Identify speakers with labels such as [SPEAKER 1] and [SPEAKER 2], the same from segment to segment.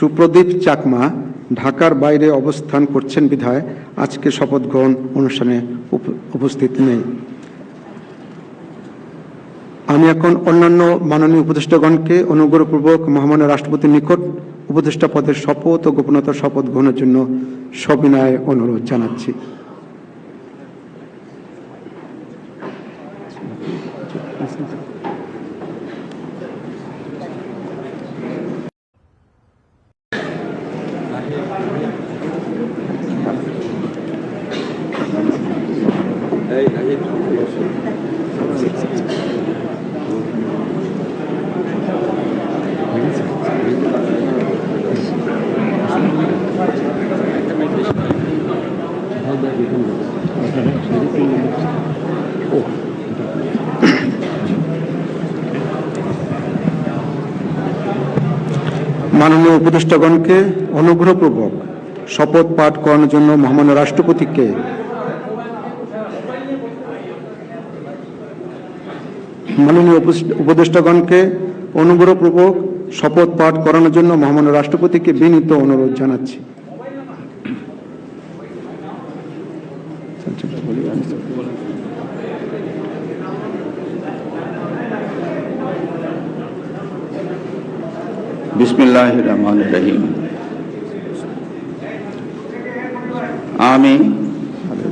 [SPEAKER 1] সুপ্রদীপ চাকমা ঢাকার বাইরে অবস্থান করছেন বিধায় আজকে শপথ গ্রহণ অনুষ্ঠানে উপ- উপস্থিত নেই। আমি এখন অন্যান্য মাননীয় উপদেষ্টাগণকে অনুগ্রহপূর্বক মহামান্য রাষ্ট্রপতির নিকট উপদেষ্টা পদের শপথ ও গোপনতার শপথ গ্রহণের জন্য সবিনয় অনুরোধ জানাচ্ছি। মাননীয় উপদেষ্টাগণকে অনুগ্রহপূর্বক শপথ পাঠ করানোর জন্য মহামান্য রাষ্ট্রপতিকে মাননীয় উপদেষ্টাগণকে অনুগ্রহপূর্বক শপথ পাঠ করানোর জন্য মহামান্য রাষ্ট্রপতিকে বিনীত অনুরোধ জানাচ্ছি।
[SPEAKER 2] বিসমিল্লাহ রহমান রহিম। আমি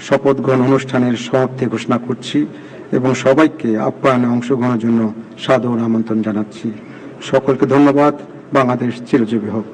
[SPEAKER 1] শপথ গ্রহণ অনুষ্ঠানের সমাপ্তি ঘোষণা করছি এবং সবাইকে আপ্যায়নে অংশগ্রহণের জন্য সাদর আমন্ত্রণ জানাচ্ছি। সকলকে ধন্যবাদ। বাংলাদেশ চিরজীবী হোক।